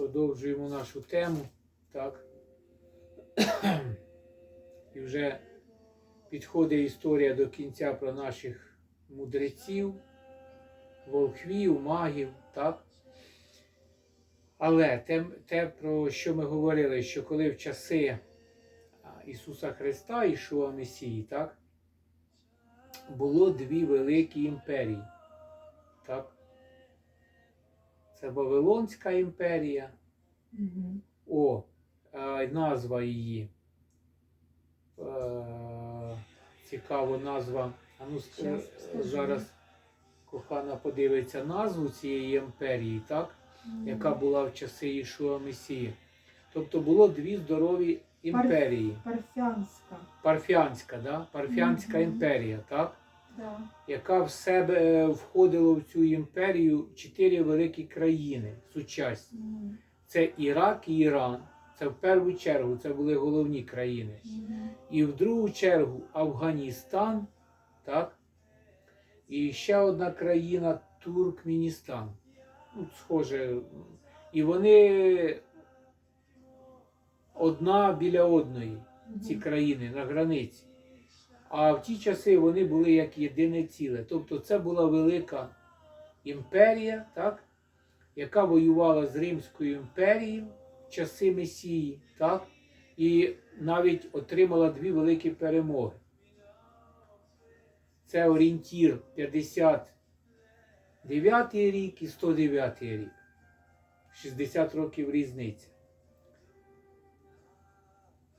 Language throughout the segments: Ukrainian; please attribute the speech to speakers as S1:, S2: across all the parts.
S1: Продовжуємо нашу тему, так? І вже підходить історія до кінця про наших мудреців, волхвів, магів, так? Але те, те, про що ми говорили, що коли в часи Ісуса Христа, Ішуа Месії, так? Було дві великі імперії. Так? Це Вавилонська імперія.
S2: Мгм.
S1: О, е, назва її. Е, цікава назва. А ну,
S2: Щас
S1: зараз кохана подивиться назву цієї імперії, так? яка була в часи Ішуа Месії. Тобто було дві здорові імперії.
S2: Парфянська.
S1: Парфянська, да? Парфянська
S2: Мгм.
S1: імперія, так?
S2: Да.
S1: яка в себе е, входило в цю імперію чотири великі країни сучасні.
S2: Мгм.
S1: Це Ірак і Іран. Це в першу чергу це були головні країни.
S2: Мгм.
S1: І в другу чергу Афганістан, так? І ще одна країна Туркменістан. Ну, схоже. І вони одна біля одної, ці країни на границі. А в ті часи вони були як єдине ціле. Тобто це була велика імперія, так? яка воювала з Римською імперією в часи Месії, так? і навіть отримала дві великі перемоги. Це орієнтір 59 рік і 109 рік. 60 років різниця.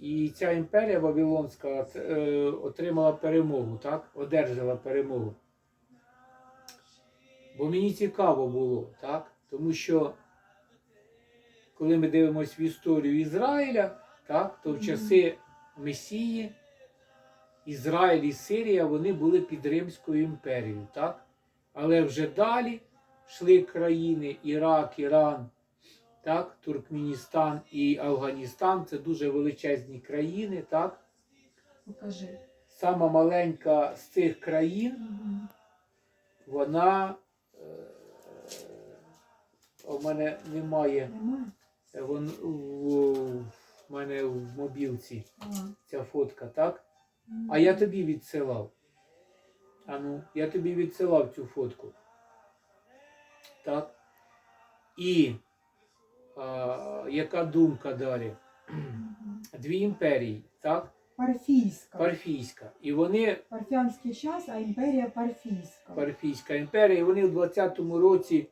S1: І ця імперія Вавилонська е, отримала перемогу, так? Одержала перемогу. Бо мені цікаво було, так? Тому що коли ми дивимося в історію Ізраїля, так, то в часи Месії Ізраїль і Сирія вони були під Римською імперією, так? Але вже далі йшли країни Ірак, Іран, так, Туркменістан і Афганістан це дуже величезні країни, так?
S2: Покажи.
S1: Сама маленька з цих країн,
S2: Мгм.
S1: вона е, у мене немає.
S2: Немає?
S1: е, Вон в, в мене в мобілці
S2: А.
S1: ця фотка, так?
S2: Мгм.
S1: А я тобі відсилав. А ну, я тобі відсилав цю фотку. Так. І яка думка далі? Дві імперії, так?
S2: Парфійська.
S1: Парфійська. І вони,
S2: Парфянський час, а імперія Парфійська.
S1: Парфійська імперія, і вони в 20-му році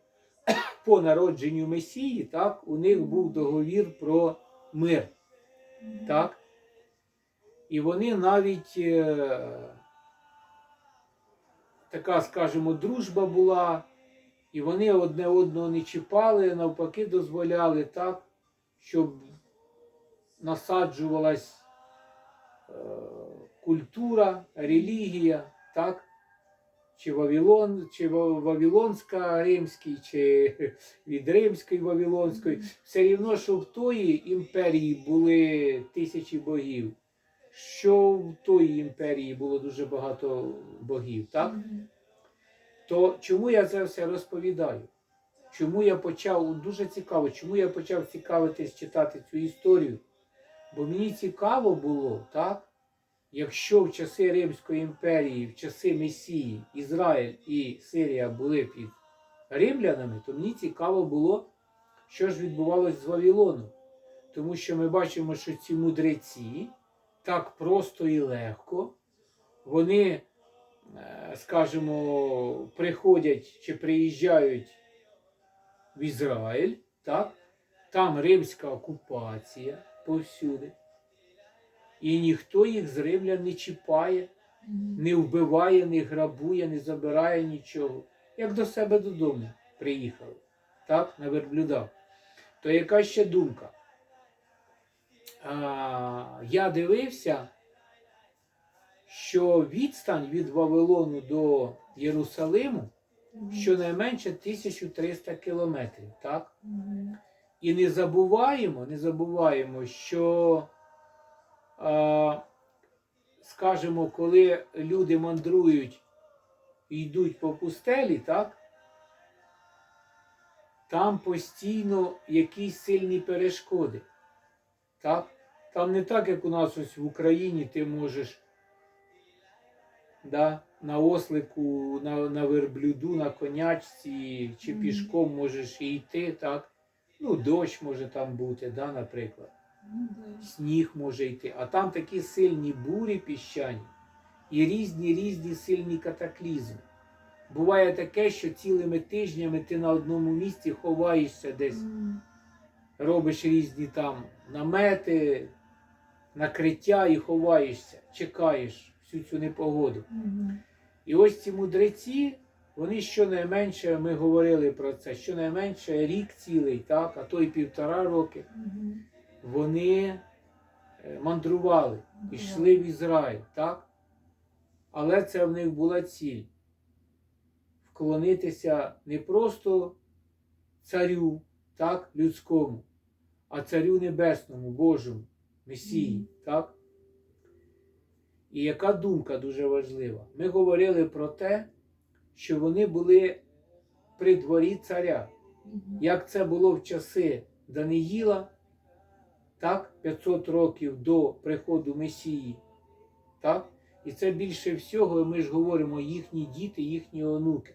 S1: по народженню Месії, так, у них був договір про мир. Так? І вони навіть е, така, скажімо, дружба була, і вони одне одного не чіпали, навпаки, дозволяли так, щоб насаджувалась е, культура, релігія, так? Чи Вавилон, чи Вавилонська римський, чи від Римської Вавилонської. Все рівно, що в тої імперії були тисячі богів, що в тої імперії було дуже багато богів, так? То чому я це все розповідаю? Чому я почав, дуже цікаво, чому я почав цікавитись читати цю історію? Бо мені цікаво було, так? Якщо в часи Римської імперії, в часи Месії, Ізраїль і Сирія були під римлянами, то мені цікаво було, що ж відбувалося з Вавилоном. Тому що ми бачимо, що ці мудреці так просто і легко, вони, скажімо, приходять чи приїжджають в Ізраїль, так? там римська окупація повсюди. І ніхто їх з римлян не чіпає, не вбиває, не грабує, не забирає нічого. Як до себе додому приїхали, так, на верблюдах. То яка ще думка? А, я дивився, що відстань від Вавилону до Єрусалиму щонайменше 1300 кілометрів, так? І не забуваємо, не забуваємо, що, скажімо, коли люди мандрують і йдуть по пустелі, так? там постійно якісь сильні перешкоди. Так? Там не так, як у нас ось в Україні, ти можеш да, на ослику, на, на верблюду, на конячці чи пішком можеш і йти, так? Ну, дощ може там бути, да, наприклад.
S2: Ну.
S1: Сніг може йти. А там такі сильні бурі піщані і різні різні сильні катаклізми. Буває таке, що цілими тижнями ти на одному місці ховаєшся десь робиш різні там намети, накриття і ховаєшся, чекаєш всю цю непогоду. І ось ці мудреці, вони щонайменше, ми говорили про це, щонайменше рік цілий, так, а то й півтора роки, вони е, мандрували, йшли в Ізраїль, так? Але це в них була ціль вклонитися не просто царю, так, людському, а царю небесному, Божому, Месії, так? І яка думка дуже важлива? Ми говорили про те, що вони були при дворі царя. Як це було в часи Даниїла, так, 500 років до приходу Месії. Так? І це більше всього, ми ж говоримо, їхні діти, їхні онуки.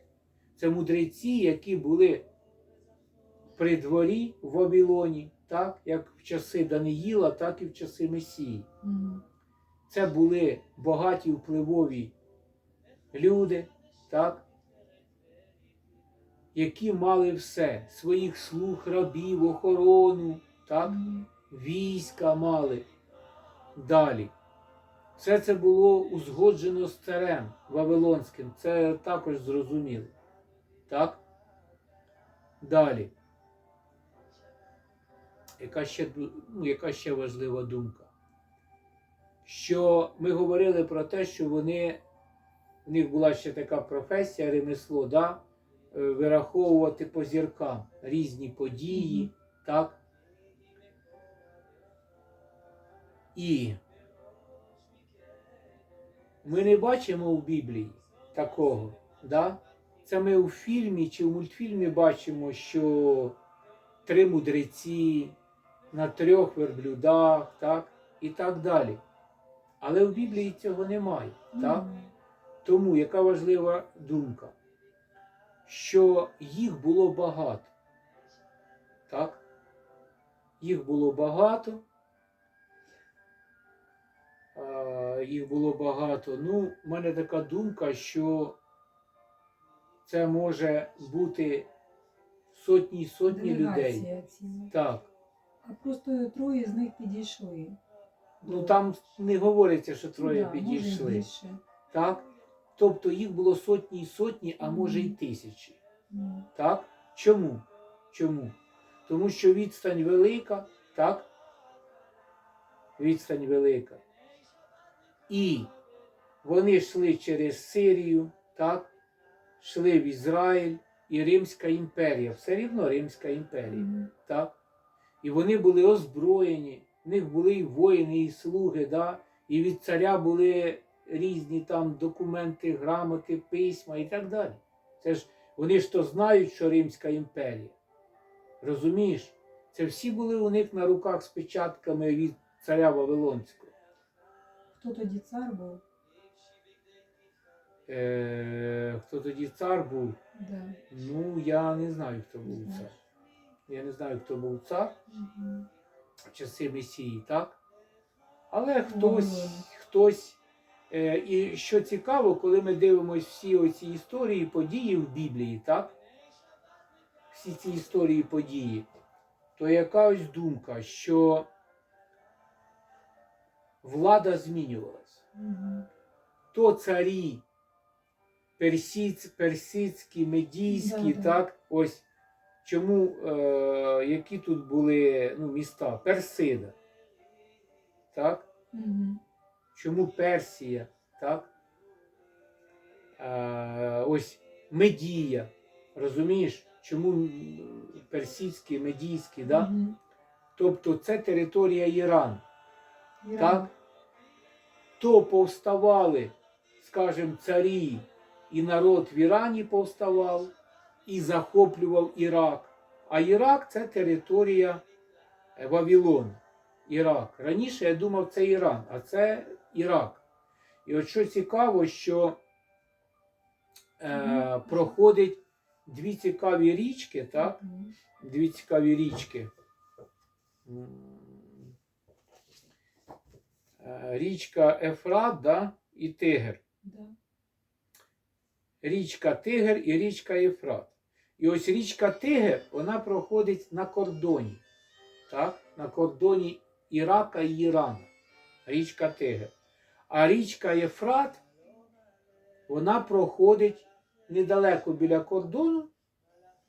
S1: Це мудреці, які були при дворі в Вавилоні, так, як в часи Даниїла, так і в часи Месії. Це були багаті впливові люди, так? які мали все: своїх слуг, рабів, охорону, так? Війська мали. Далі. Все це було узгоджено з царем Вавилонським. Це також зрозуміло. Так? Далі. Яка ще, ну, яка ще важлива думка? Що ми говорили про те, що вони, в них була ще така професія, ремесло, да? е, вираховувати по зіркам різні події,
S2: Мгм.
S1: так? І ми не бачимо у Біблії такого. Да? Це ми у фільмі чи в мультфільмі бачимо, що три мудреці на трьох верблюдах, так? і так далі. Але в Біблії цього немає. Так? Тому яка важлива думка? Що їх було багато. Так? Їх було багато. А, Їх було багато. Ну, в мене така думка, що це може бути сотні й сотні людей.
S2: Делегація.
S1: Так.
S2: А просто троє з них підійшли.
S1: Ну там не говориться, що троє
S2: Да,
S1: підійшли.
S2: більше.
S1: Так? Тобто їх було сотні й сотні, а може й тисячі.
S2: М.
S1: Так? Чому? Чому? Тому що відстань велика, так? Відстань велика. І вони йшли через Сирію, так? Йшли в Ізраїль і Римська імперія. Все рівно Римська імперія.
S2: Мгм.
S1: Так? І вони були озброєні, в них були і воїни, і слуги, да? і від царя були різні там документи, грамоти, письма і так далі. Це ж вони ж то знають, що Римська імперія. Розумієш? Це всі були у них на руках з печатками від царя Вавилонського.
S2: Хто тоді цар був?
S1: Е, хто тоді цар був?
S2: Да.
S1: Ну, я не знаю, хто був цар. Я не знаю, хто був цар.
S2: Мгм.
S1: Часи Месії, так? Але хтось, хтось. Е, і що цікаво, коли ми дивимося всі оці історії, події в Біблії, так? Всі ці історії події, то яка ось думка, що влада змінювалась.
S2: Мгм.
S1: То царі персіць, персидські, медійські,
S2: Да-да.
S1: так? Ось чому, е, які тут були ну, міста? Персида. Так?
S2: Мгм.
S1: Чому Персія? Так? Е, ось Медія. Розумієш? Чому м, персидські, медійські, да?
S2: Мгм.
S1: Тобто це територія Ірану.
S2: Іран.
S1: Так? То повставали, скажімо, царі, і народ в Ірані повставав, і захоплював Ірак. А Ірак це територія е, Вавилону. Ірак. Раніше я думав, це Іран, а це Ірак. І от що цікаво, що е, проходить дві цікаві річки, так? Дві цікаві річки. Е, Річка Ефрат да, і Тигр. Річка Тигр і річка Єфрат. І ось річка Тигр, вона проходить на кордоні. Так? На кордоні Ірака і Ірану. Річка Тигр. А річка Єфрат, вона проходить недалеко біля кордону,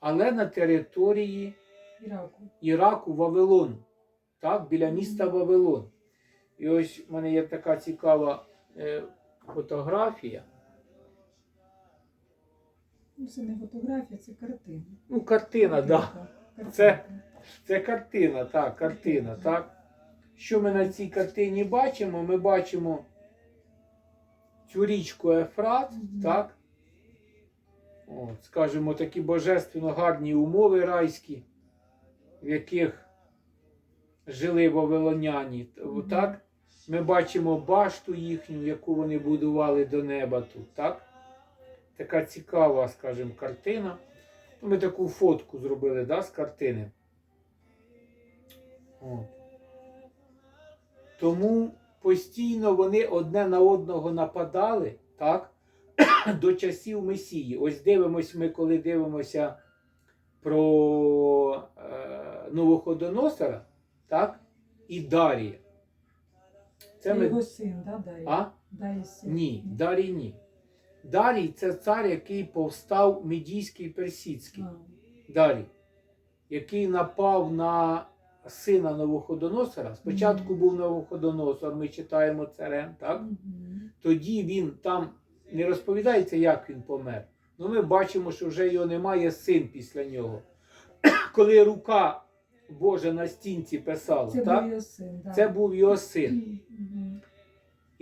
S1: але на території
S2: Іраку.
S1: Іраку Вавилону. Так? Біля міста Вавилон. І ось в мене є така цікава е, фотографія.
S2: Ну, це не фотографія, це картина.
S1: Ну, картина, так. Да. Це- Це картина, так, картина, так. Що ми на цій картині бачимо? Ми бачимо цю річку Ефрат,
S2: Мгм.
S1: так? От, скажімо, такі божественно гарні умови райські, в яких жили вавилоняні. Так? Ми бачимо башту їхню, яку вони будували до неба тут, так? Така цікава, скажімо, картина. Ми таку фотку зробили да, з картини. От. Тому постійно вони одне на одного нападали, так? До часів Месії. Ось дивимось ми, коли дивимося про е, Новоходоносора, так? І Дарія.
S2: Це
S1: Це ми...
S2: його син, да, Дарій?
S1: А?
S2: Дарій син.
S1: Ні, Дарій ні. Дарій це цар, який повстав Медійський персидський.
S2: А,
S1: Дарій, який напав на сина Новоходоносора. Спочатку був Новоходоносор, ми читаємо царем, так? Тоді він там не розповідається, як він помер. Ну ми бачимо, що вже його немає син після нього. Коли рука Божа на стінці писала,
S2: Це
S1: так?
S2: був його син, да.
S1: це був його син.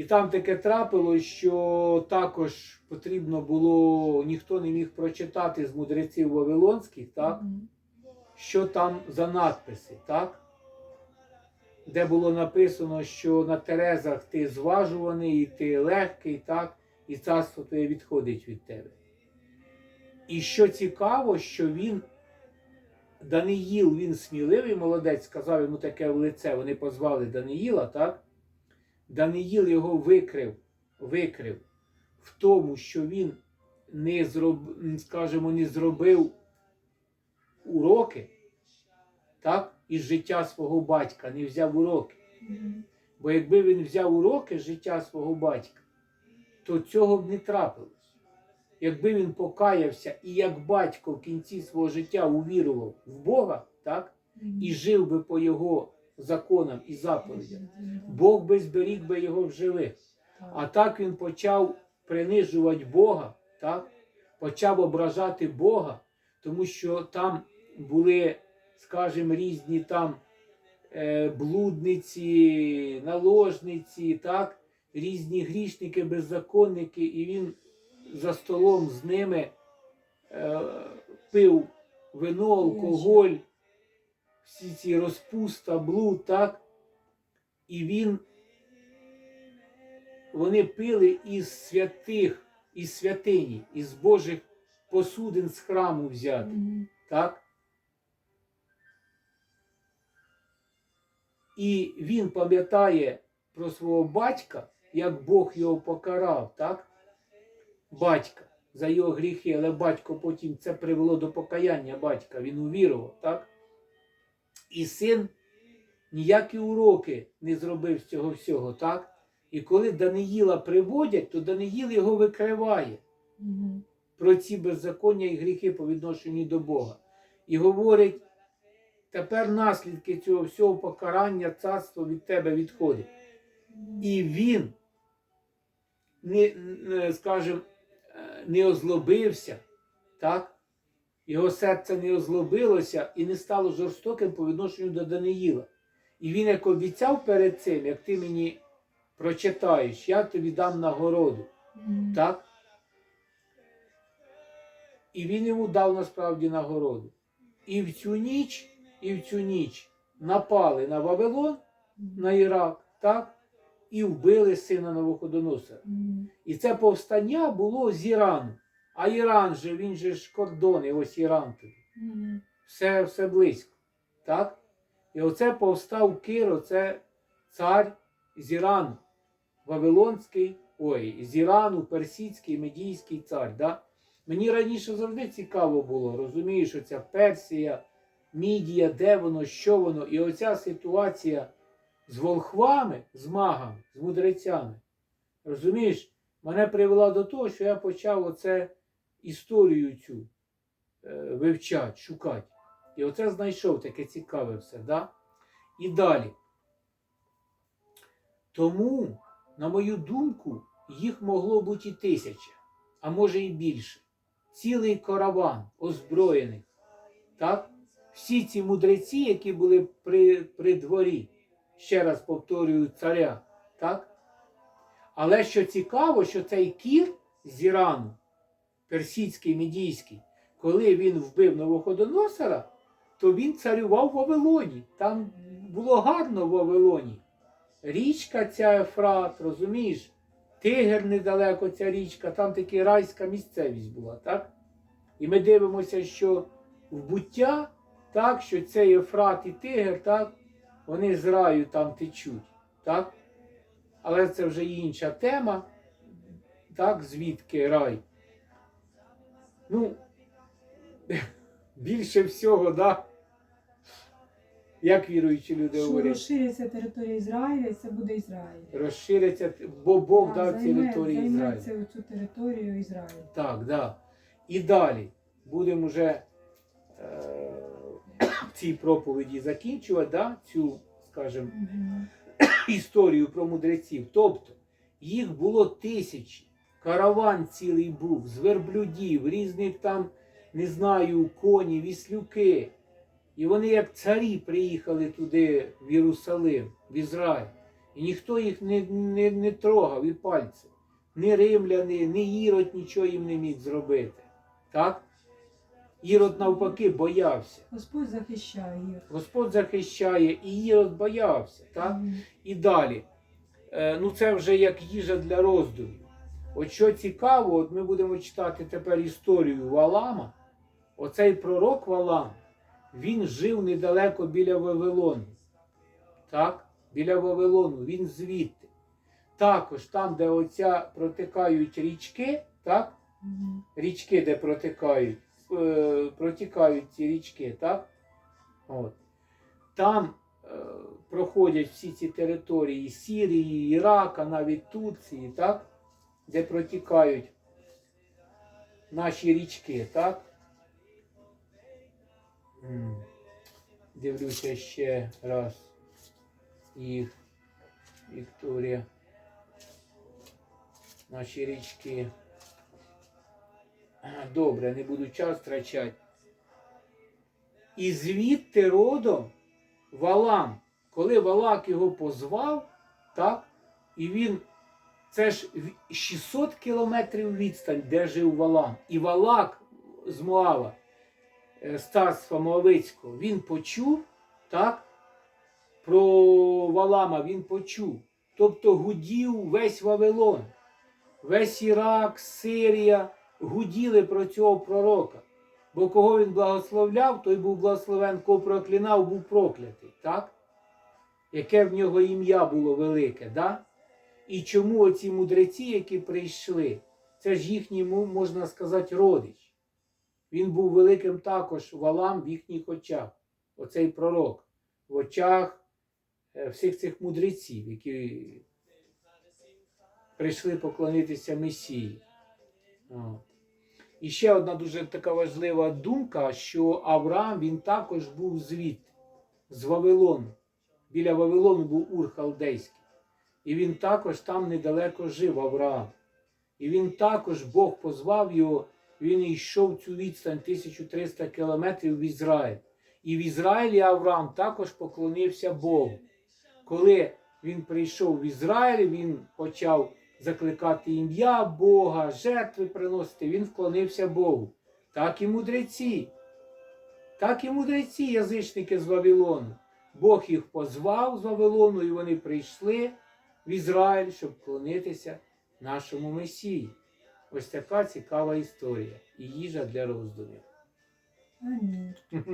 S1: І там таке трапилось, що також потрібно було, ніхто не міг прочитати з мудреців Вавилонських, так? Що там за надписи, так? Де було написано, що на Терезах ти зважуваний, і ти легкий, так? І царство твоє відходить від тебе. І що цікаво, що він, Даниїл, він сміливий молодець, сказав йому таке в лице. Вони позвали Даниїла, так? Даниїл його викрив, викрив в тому, що він не зроб, скажімо, не зробив уроки, так, із життя свого батька, не взяв уроки. Бо якби він взяв уроки з життя свого батька, то цього б не трапилось. Якби він покаявся і як батько в кінці свого життя увірував в Бога, так, і жив би по його законам і заповідям, Бог би зберіг би його в живих. А так він почав принижувати Бога, так? почав ображати Бога, тому що там були, скажімо, різні там е, блудниці, наложниці, так? різні грішники, беззаконники, і він за столом з ними е, пив вино, алкоголь, всі ці розпуста, блуд, так? І він вони пили із святих, із святині, із Божих посудин з храму взяти.
S2: Мгм.
S1: Так? І він пам'ятає про свого батька, як Бог його покарав, так? Батька за його гріхи, але батько потім це привело до покаяння батька, він увірував, так? І син ніякі уроки не зробив з цього всього, так? І коли Даниїла приводять, то Даниїл його викриває
S2: Мгм.
S1: про ці беззаконня і гріхи по відношенню до Бога. І говорить, тепер наслідки цього всього покарання царство від тебе відходить. І він, не, скажем, е, не озлобився, так? Його серце не озлобилося і не стало жорстоким по відношенню до Даниїла. І він як обіцяв перед цим, як ти мені прочитаєш, я тобі дам нагороду.
S2: Мгм.
S1: Так? І він йому дав насправді нагороду. І в цю ніч, і в цю ніч напали на Вавилон, на Ірак, так? І вбили сина Навуходоносора.
S2: Мгм.
S1: І це повстання було з Ірану. А Іран же, він же ж кордони, ось Іран тут. Все, все близько. Так? І оце повстав Кир, оце цар з Ірану. Вавилонський, ой, з Ірану, персидський, медійський цар. Да? Мені раніше завжди цікаво було, розумієш, що ця Персія, Мідія, де воно, що воно. І оця ситуація з волхвами, з магами, з мудрецями. Розумієш, мене привела до того, що я почав оце історію цю е, вивчати, шукати. І оце знайшов таке цікаве все. Да? І далі. Тому, на мою думку, їх могло бути і тисяча, а може і більше. Цілий караван озброєних. Так? Всі ці мудреці, які були при, при дворі, ще раз повторюю, царя. Так? Але що цікаво, що цей кір з Ірану, персидський, медійський, коли він вбив Новоходоносора, то він царював в Вавилоні. Там було гарно в Вавилоні. Річка ця Ефрат, розумієш? Тигр недалеко ця річка, там таки райська місцевість була, так? І ми дивимося, що в буття, так, що цей Ефрат і Тигр, так, вони з раю там течуть. Так? Але це вже інша тема. Так, звідки рай? Ну, більше всього, да? Як віруючі люди
S2: Що
S1: говорять,
S2: розшириться територія Ізраїля, і це буде Ізраїль.
S1: розшириться, бо Бог
S2: Так,
S1: дав територію
S2: займе
S1: Ізраїля.
S2: цю територію Ізраїль.
S1: Так, да. І далі будемо вже е, ці проповіді закінчувати, да? цю, скажімо, історію про мудреців. Тобто їх було тисячі, караван цілий був з верблюдів, різних там, не знаю, коні, віслюки. І вони, як царі, приїхали туди, в Єрусалим, в Ізраїль. І ніхто їх не, не, не трогав і пальцем. Ні римляни, ні Ірод нічого їм не міг зробити. Так? Ірод навпаки боявся.
S2: Господь захищає їх.
S1: Господь захищає, і Ірод боявся. Так?
S2: Мгм.
S1: І далі. Е, ну це вже як їжа для роздумів. От що цікаво, от ми будемо читати тепер історію Валама. Оцей пророк Валам, він жив недалеко біля Вавилону. Так? Біля Вавилону, він звідти. Також там, де оця протикають річки, так? Річки, де протикають, е, протікають ці річки, так? От. Там е, проходять всі ці території Сірії, Ірака, навіть Турції, так? Де протікають наші річки, так? Дивлюся ще раз їх, Вікторія. Наші річки. Добре, не буду час втрачати. І звідти родом Валам, коли Валак його позвав, так, і він, це ж 600 кілометрів відстань, де жив Валам. І Валак з Моава, е, з царства Моавицького, він почув, так, про Валама він почув. Тобто гудів весь Вавилон, весь Ірак, Сирія гуділи про цього пророка. Бо кого він благословляв, той був благословен, кого проклинав, був проклятий. Так? Яке в нього ім'я було велике. Да? І чому оці мудреці, які прийшли, це ж їхній, можна сказати, родич. Він був великим також валам в їхніх очах. Оцей пророк. В очах е, всіх цих мудреців, які прийшли поклонитися Месії. І ще одна дуже така важлива думка, що Авраам він також був звідти, з Вавилону. Біля Вавилону був Ур Халдейський. І він також там недалеко жив Авраам. І він також, Бог позвав його, він йшов цю відстань 1300 кілометрів в Ізраїль. І в Ізраїлі Авраам також поклонився Богу. Коли він прийшов в Ізраїль, він почав закликати ім'я Бога, жертви приносити, він вклонився Богу. Так і мудреці. Так і мудреці, язичники з Вавилону. Бог їх позвав з Вавилону, і вони прийшли в Ізраїль, щоб вклонитися нашому Месії. Ось така цікава історія і їжа для роздумів.
S2: Амінь.